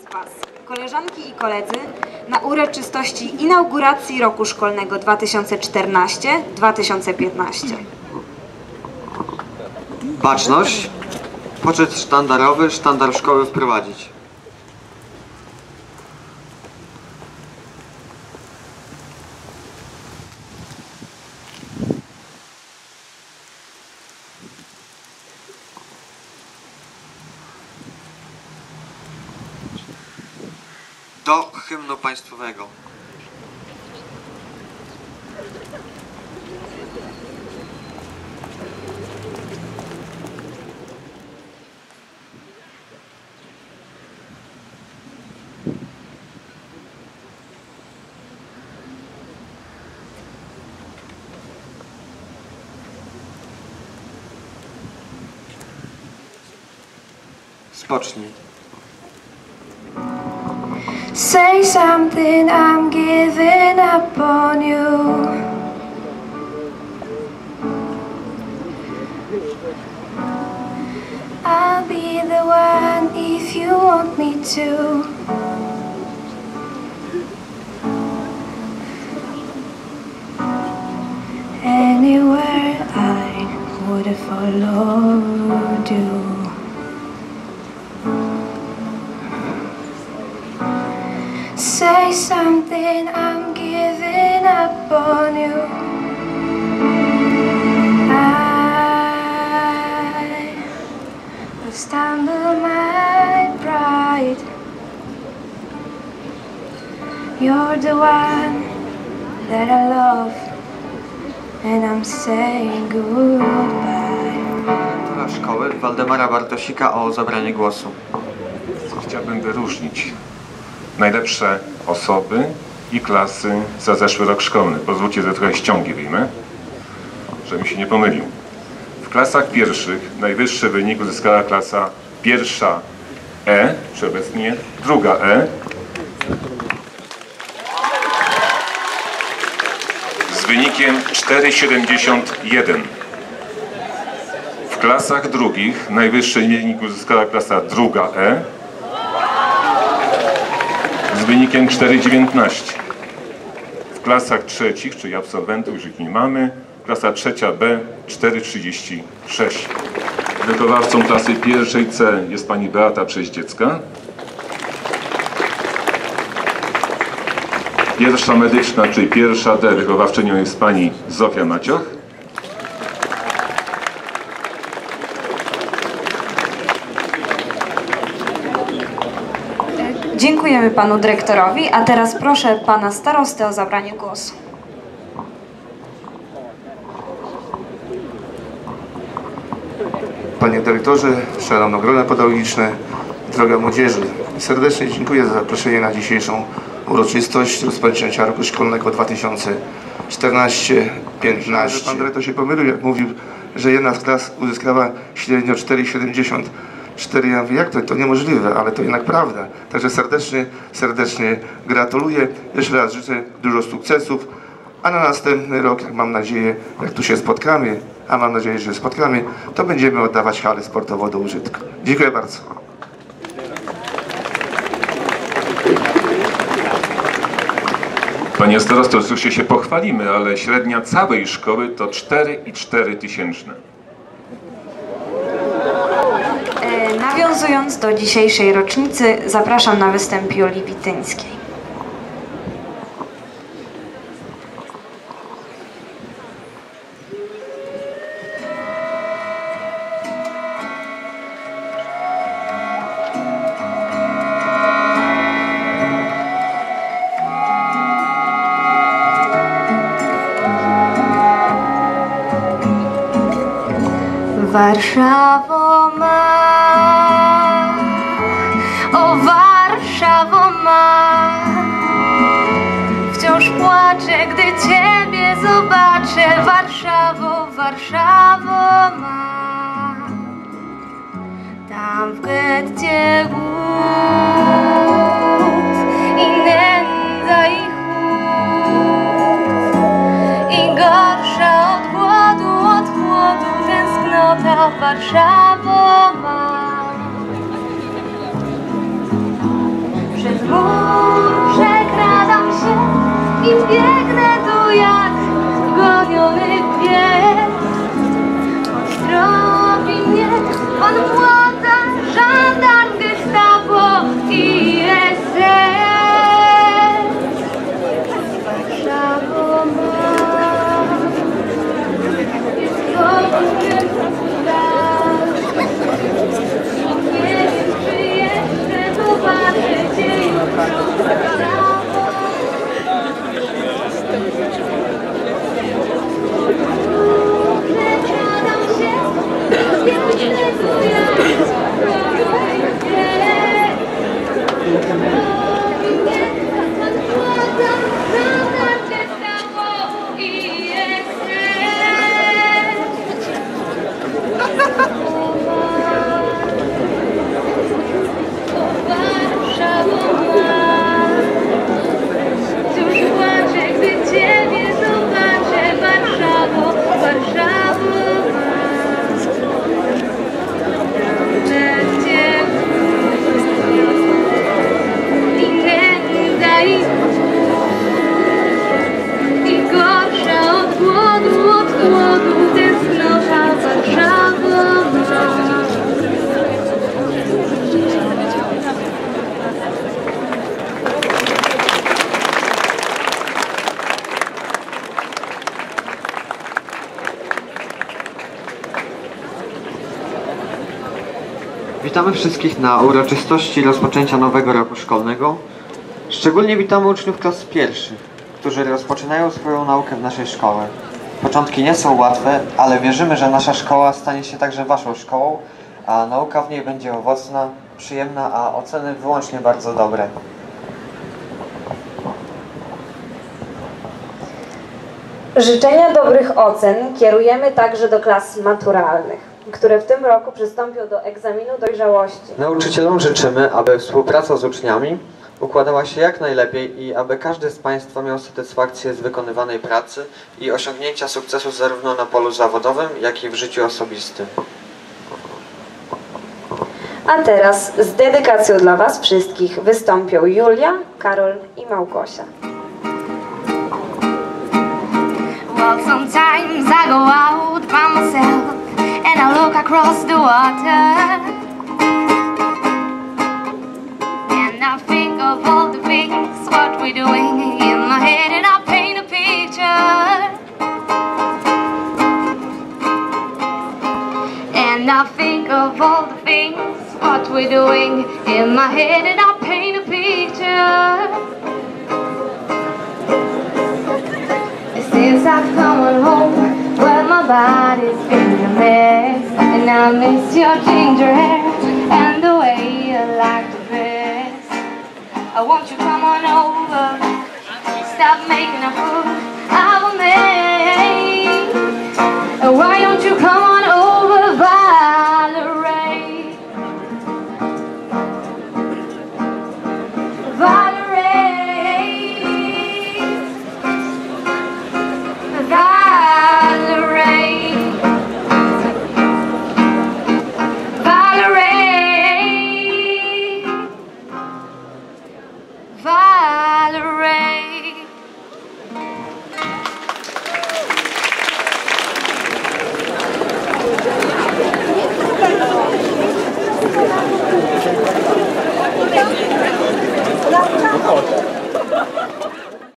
z Was, koleżanki i koledzy, na uroczystości inauguracji roku szkolnego 2014-2015. Baczność. Poczet sztandarowy, sztandar szkoły wprowadzić. Do hymnu państwowego. Spocznij. Say something, I'm giving up on you. I'll be the one if you want me to. Anywhere I would have followed you. Something, I'm giving up on you. I will stumble my pride. You're the one that I love, and I'm saying goodbye. Dla szkoły Waldemara Bartosika o zabranie głosu. Chciałbym wyróżnić najlepsze osoby i klasy za zeszły rok szkolny. Pozwólcie, że trochę ściągi wyjmę, żebym się nie pomylił. W klasach pierwszych najwyższy wynik uzyskała klasa pierwsza E, czy obecnie druga E. Z wynikiem 4,71. W klasach drugich najwyższy wynik uzyskała klasa druga E wynikiem 4,19. W klasach trzecich, czyli absolwentów, już ich nie mamy, klasa trzecia B 4,36. Wychowawcą klasy pierwszej C jest pani Beata Przeździecka. Pierwsza medyczna, czyli pierwsza D wychowawczynią jest pani Zofia Macioch. Dziękujemy Panu Dyrektorowi, a teraz proszę Pana Starostę o zabranie głosu. Panie Dyrektorze, Szanowne Grono Pedagogiczne, droga młodzieży, serdecznie dziękuję za zaproszenie na dzisiejszą uroczystość rozpoczęcia roku szkolnego 2014-15. Pan dyrektor się pomylił, jak mówił, że jedna z klas uzyskała średnio 4,74. Ja mówię, jak to? To niemożliwe, ale to jednak prawda. Także serdecznie, serdecznie gratuluję. Jeszcze raz życzę dużo sukcesów. A na następny rok, mam nadzieję, jak tu się spotkamy, a mam nadzieję, że spotkamy, to będziemy oddawać halę sportową do użytku. Dziękuję bardzo. Panie starosto, oczywiście się pochwalimy, ale średnia całej szkoły to 4,4 tysięczne. E, Nawiązując do dzisiejszej rocznicy, zapraszam na występ Joli Wityńskiej. Warszawo płaczę, gdy Ciebie zobaczę. Warszawo, Warszawo ma, tam w getcie głód i nędza i chłód i gorsza od głodu, od chłodu tęsknota Warszawo bien. Pięknego jak Witamy wszystkich na uroczystości rozpoczęcia nowego roku szkolnego. Szczególnie witamy uczniów klas pierwszych, którzy rozpoczynają swoją naukę w naszej szkole. Początki nie są łatwe, ale wierzymy, że nasza szkoła stanie się także waszą szkołą, a nauka w niej będzie owocna, przyjemna, a oceny wyłącznie bardzo dobre. Życzenia dobrych ocen kierujemy także do klas maturalnych, które w tym roku przystąpią do egzaminu dojrzałości. Nauczycielom życzymy, aby współpraca z uczniami układała się jak najlepiej i aby każdy z Państwa miał satysfakcję z wykonywanej pracy i osiągnięcia sukcesu zarówno na polu zawodowym, jak i w życiu osobistym. A teraz z dedykacją dla Was wszystkich wystąpią Julia, Karol i Małgosia. Well, sometimes I go out by myself look across the water. And I think of all the things, what we're doing in my head, and I paint a picture. And I think of all the things, what we're doing in my head, and I paint a picture. Since I've come home, well my body's been a mess And I miss your ginger hair and the way you like to dress. I want you come on over, stop making a fool